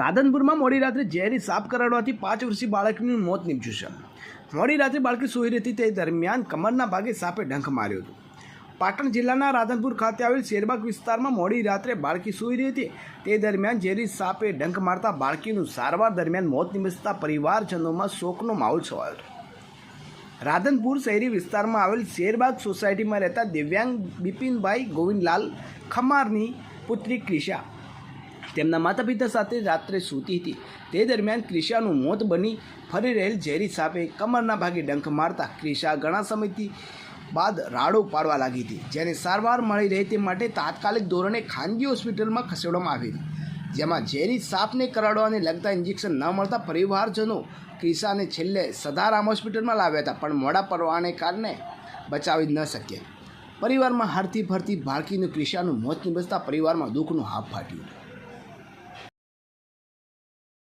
રાધનપુરમાં મોડી રાત્રે ઝેરી સાપ કરડવાથી પાંચ વર્ષીય બાળકનું મોત નીપજ્યું છે. મોડી રાત્રે બાળકી સૂઈ હતી તે દરમિયાન કમરના ભાગે સાપે ડંખ માર્યો હતો. પાટણ જિલ્લાના રાધનપુર ખાતે આવેલ શેરબાગ વિસ્તારમાં મોડી રાત્રે બાળકી સૂઈ રહી હતી. તે દરમિયાન ઝેરી સાપે ડંખ મારતા બાળકીનું સારવાર દરમિયાન મોત નિપજતા પરિવારજનોમાં શોકનો માહોલ છવાયો હતો. રાધનપુર શહેરી વિસ્તારમાં આવેલ શેરબાગ સોસાયટીમાં રહેતા દિવ્યાંગ બિપિનભાઈ ગોવિંદલાલ ખમારની પુત્રી ક્રિશા તેમના માતા પિતા સાથે રાત્રે સૂતી હતી. તે દરમિયાન ક્રિશાનું મોત બની ફરી રહેલ ઝેરી સાપે કમરના ભાગે ડંખ મારતા ક્રિશા ઘણા સમયથી બાદ રાડો પાડવા લાગી હતી, જેને સારવાર મળી રહે તે માટે તાત્કાલિક ધોરણે ખાનગી હોસ્પિટલમાં ખસેડવામાં આવી હતી. જેમાં ઝેરી સાપને કરાડવાને લગતા ઇન્જેક્શન ન મળતા પરિવારજનો ક્રિશાને છેલ્લે સદારામ હોસ્પિટલમાં લાવ્યા હતા, પણ મોડા પડવાને કારણે બચાવી ન શક્યા. પરિવારમાં હારતી ફરતી બાળકીનું ક્રિશાનું મોત નિપજતા પરિવારમાં દુઃખનું હાફ ફાટ્યું હતું.